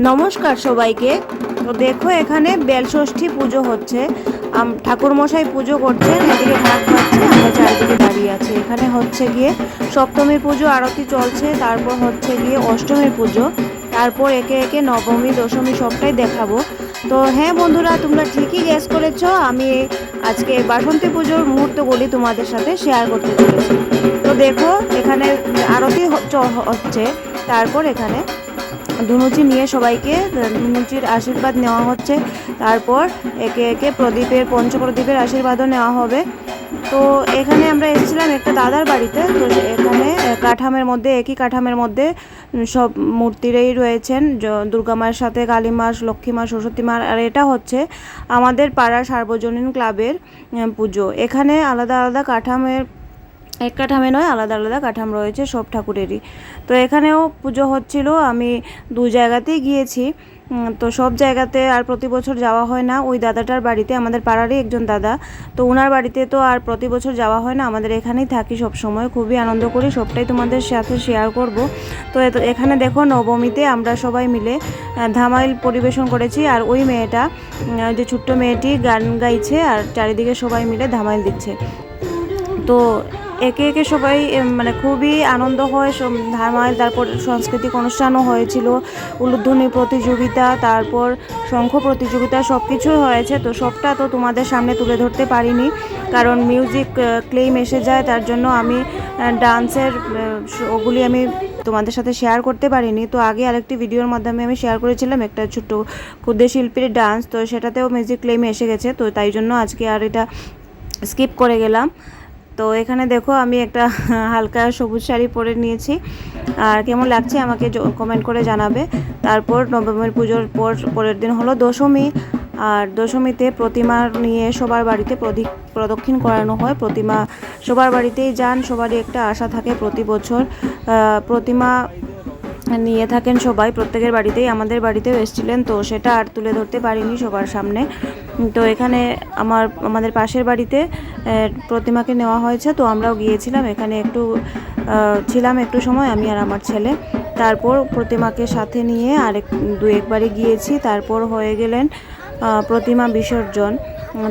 নমস্কার সবাইকে। তো দেখো এখানে বেলষষ্ঠী পুজো হচ্ছে। ঠাকুরমশাই পুজো করছেন, এদিকে ভাগ পাচ্ছে আমরা চারিদিকে দাঁড়িয়ে আছি। এখানে হচ্ছে গিয়ে সপ্তমীর পুজো, আরতি চলছে, তারপর হচ্ছে গিয়ে অষ্টমীর পুজো, তারপর একে একে নবমী, দশমী সবটাই দেখাবো। তো হ্যাঁ বন্ধুরা, তোমরা ঠিকই গ্যাস করেছ, আমি আজকে বাসন্তী পুজোর মুহূর্তগুলি তোমাদের সাথে শেয়ার করতে চলেছি। তো দেখো, এখানে আরতি হচ্ছে, তারপর এখানে ধুনুচি নিয়ে সবাইকে, ধুনুচির আশীর্বাদ নেওয়া হচ্ছে। তারপর একে একে প্রদীপের, পঞ্চপ্রদীপের আশীর্বাদও নেওয়া হবে। তো এখানে আমরা এসেছিলাম একটা দাদার বাড়িতে। তো এখানে কাঠামের মধ্যে, একই কাঠামের মধ্যে সব মূর্তিরাই রয়েছেন। দুর্গা মায়ের সাথে কালী মাস লক্ষ্মী মা, সরস্বতী মা, আর এটা হচ্ছে আমাদের পাড়ার সার্বজনীন ক্লাবের পুজো। এখানে আলাদা আলাদা কাঠামের এক কাঠামে নয়, আলাদা আলাদা কাঠাম রয়েছে সব ঠাকুরেরই। তো এখানেও পুজো হচ্ছিল, আমি দু জায়গাতেই গিয়েছি। তো সব জায়গাতে আর প্রতি বছর যাওয়া হয় না। ওই দাদাটার বাড়িতে, আমাদের পাড়ারই একজন দাদা। তো ওনার বাড়িতে তো আর প্রতি বছর যাওয়া হয় না, আমাদের এখানেই থাকি সব সময়। খুবই আনন্দ করি, সবটাই তোমাদের সাথে শেয়ার করব। তো এখানে দেখো নবমীতে আমরা সবাই মিলে ধামাইল পরিবেশন করেছি। আর ওই মেয়েটা যে ছোট্ট মেয়েটি গান গাইছে আর চারিদিকে সবাই মিলে ধামাইল দিচ্ছে। তো একে একে সবাই মানে খুবই আনন্দ হয় সব তারপর সাংস্কৃতিক অনুষ্ঠানও হয়েছিল, উলুধ্বনি প্রতিযোগিতা, তারপর শঙ্খ প্রতিযোগিতা সব কিছুই হয়েছে। তো সবটা তো তোমাদের সামনে তুলে ধরতে পারিনি, কারণ মিউজিক ক্লেম এসে যায়, তার জন্য আমি ডান্সের ওগুলি আমি তোমাদের সাথে শেয়ার করতে পারিনি। তো আগে আরেকটি ভিডিওর মাধ্যমে আমি শেয়ার করেছিলাম, একটা ছোট্ট ক্ষুদ্র শিল্পীর ডান্স তো সেটাতেও মিউজিক ক্লেম এসে গেছে, তো তাই জন্য আজকে আর এটা স্কিপ করে গেলাম। তো এখানে দেখো আমি একটা হালকা সবুজ শাড়ি পরে নিয়েছি। আর কেমন লাগছে আমাকে কমেন্ট করে জানাবে। তারপর নবমীর পুজোর পর, পরের দিন হলো দশমী। আর দশমীতে প্রতিমা নিয়ে সবার বাড়িতে প্রদক্ষিণ করানো হয়। প্রতিমা সবার বাড়িতেই যান, সবারই একটা আশা থাকে প্রতি বছর। প্রতিমা নিয়ে থাকেন সবাই। প্রত্যেকের বাড়িতেই আমাদের বাড়িতেও এসেছিলেন, তো সেটা আর তুলে ধরতে পারিনি সবার সামনে। তো এখানে আমার, আমাদের পাশের বাড়িতে প্রতিমাকে নেওয়া হয়েছে, তো আমরাও গিয়েছিলাম। এখানে একটু ছিলাম একটু সময়, আমি আর আমার ছেলে। তারপর প্রতিমাকে সাথে নিয়ে আরেক, দু একবারে গিয়েছি। তারপর হয়ে গেলেন প্রতিমা বিসর্জন।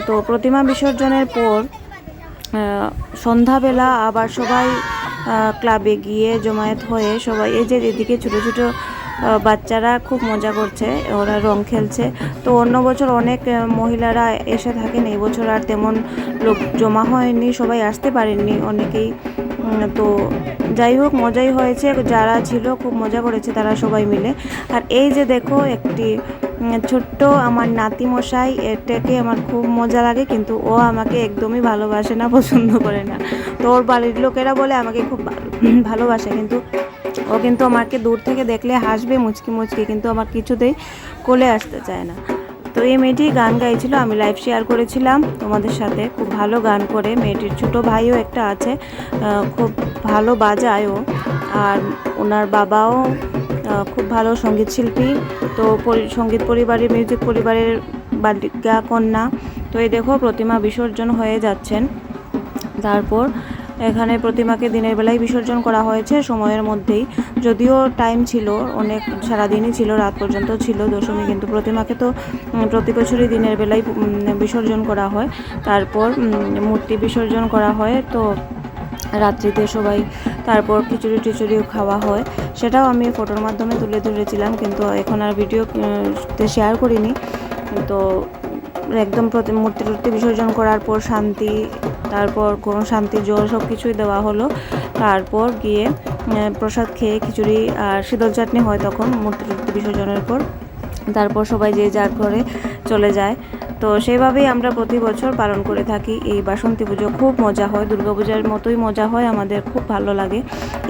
তো প্রতিমা বিসর্জনের পর সন্ধ্যাবেলা আবার সবাই ক্লাবে গিয়ে জমায়েত হয়ে সবাই, এই যে এদিকে ছোটো ছোটো বাচ্চারা খুব মজা করছে, ওরা রং খেলছে। তো অন্য বছর অনেক মহিলারা এসে থাকেন, এই বছর আর তেমন লোক জমা হয়নি, সবাই আসতে পারেননি অনেকেই। তো যাই হোক, মজাই হয়েছে, যারা ছিল খুব মজা করেছে তারা সবাই মিলে। আর এই যে দেখো একটি ছোট্ট আমার নাতি মশাই এটাকে আমার খুব মজা লাগে, কিন্তু ও আমাকে একদমই ভালোবাসে না, পছন্দ করে না। তো ওর বাড়ির লোকেরা বলে আমাকে খুব ভালোবাসে, কিন্তু ও কিন্তু আমাকে দূর থেকে দেখলে হাসবে মুচকি মুচকি, কিন্তু আমার কিছুতেই কোলে আসতে চায় না। তো এই মেয়েটি গান গাইছিল, আমি লাইভ শেয়ার করেছিলাম। তোমাদের সাথে খুব ভালো গান করে মেয়েটির ছোট ভাইও একটা আছে খুব ভালো বাজায় ও। আর ওনার বাবাও খুব ভালো সংগীত শিল্পী। তো সংগীত পরিবারের মিউজিক পরিবারের বালিকা কন্যা। তো এই দেখো, প্রতিমা বিসর্জন হয়ে যাচ্ছেন। তারপর এখানে প্রতিমাকে দিনের বেলায় বিসর্জন করা হয়েছে, সময়ের মধ্যেই। যদিও টাইম ছিল, অনেক সারাদিনই ছিল, রাত পর্যন্ত ছিল দশমী, কিন্তু প্রতিমাকে তো প্রতি বছরই দিনের বেলায় বিসর্জন করা হয়। তারপর মূর্তি বিসর্জন করা হয়, তো রাত্রিতে সবাই তারপর খিচুড়ি টিচুড়িও খাওয়া হয়। সেটাও আমি ফটোর মাধ্যমে তুলে ধরেছিলাম, কিন্তু এখন আর ভিডিও শেয়ার করিনি। তো একদম প্রতি, মূর্তি টূর্তি বিসর্জন করার পর শান্তি তারপর কোনো শান্তি, জল সব কিছুই দেওয়া হলো। তারপর গিয়ে প্রসাদ খেয়ে খিচুড়ি আর শীতল চাটনি হয় তখন মূর্তি টূর্তি বিসর্জনের পর তারপর সবাই যে যার ঘরে চলে যায়। তো সেইভাবেই আমরা প্রতি বছর পালন করে থাকি এই বাসন্তী পুজো। খুব মজা হয় দুর্গাপূজার মতোই মজা হয়, আমাদের খুব ভালো লাগে।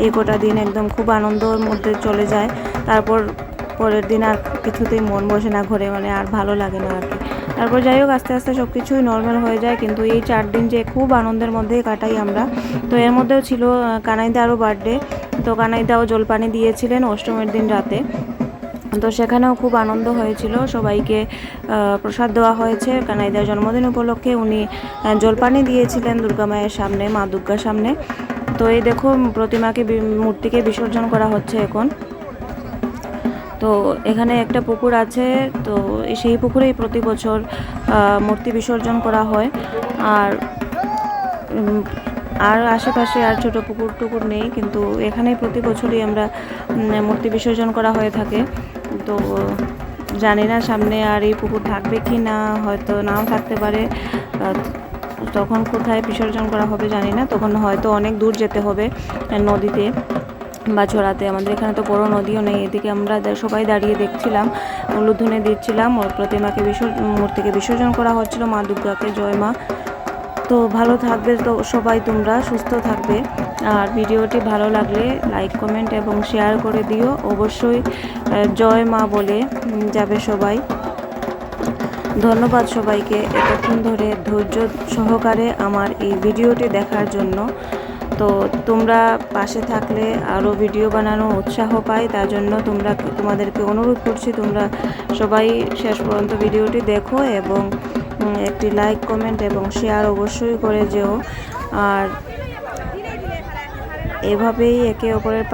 এই গোটা দিন একদম খুব আনন্দর মধ্যে চলে যায়। তারপর পরের দিন আর কিছুতেই মন বসে না ঘরে মানে আর ভালো লাগে না আর কি। তারপর যাই হোক আস্তে আস্তে সব কিছুই নর্মাল হয়ে যায় কিন্তু এই চার দিন যে খুব আনন্দের মধ্যেই কাটাই আমরা। তো এর মধ্যেও ছিল আহ, কানাইদারও বার্থডে তো কানাইদাও জলপানি দিয়েছিলেন অষ্টমীর দিন রাতে। তো সেখানেও খুব আনন্দ হয়েছিল সবাইকে প্রসাদ দেওয়া হয়েছে। কানাইদার জন্মদিন উপলক্ষে উনি জলপানি দিয়েছিলেন দুর্গা মায়ের সামনে মা দুর্গার সামনে। তো এই দেখো প্রতিমাকে মূর্তিকে বিসর্জন করা হচ্ছে এখন। তো এখানে একটা পুকুর আছে, তো সেই পুকুরেই প্রতি বছর মূর্তি বিসর্জন করা হয়। আর আর আশেপাশে আর ছোট পুকুর টুকুর নেই, কিন্তু এখানেই প্রতি বছরই আমরা মূর্তি বিসর্জন করা হয়ে থাকে। তো জানি না সামনে আর এই পুকুর থাকবে কি না, হয়তো নাও থাকতে পারে। তখন কোথায় বিসর্জন করা হবে জানি না, তখন হয়তো অনেক দূর যেতে হবে নদীতে। বা ছড়াতে আমাদের এখানে তো বড় নদীও নেই, এদিকে আমরা সবাই দাঁড়িয়ে দেখছিলাম উলুধ্বনি দিচ্ছিলাম, ওর প্রতিমাকে বিসর্জন মূর্তিকে বিসর্জন করা হচ্ছিল, মা দুর্গাকে, জয় মা। তো ভালো থাকবে তো সবাই তোমরা, সুস্থ থাকবে। আর ভিডিওটি ভালো লাগলে লাইক, কমেন্ট এবং শেয়ার করে দিও। অবশ্যই জয় মা বলে যাবে সবাই। ধন্যবাদ সবাইকে। এতক্ষণ ধরে ধৈর্য সহকারে আমার এই ভিডিওটি দেখার জন্য। তো তোমরা পাশে থাকলে আরও ভিডিও বানানো উৎসাহ পাই তার জন্য তোমরা তোমাদেরকে অনুরোধ করছি তোমরা সবাই শেষ পর্যন্ত ভিডিওটি দেখো এবং একটি লাইক কমেন্ট এবং শেয়ার অবশ্যই করে যেও। আর এভাবেই একে অপরের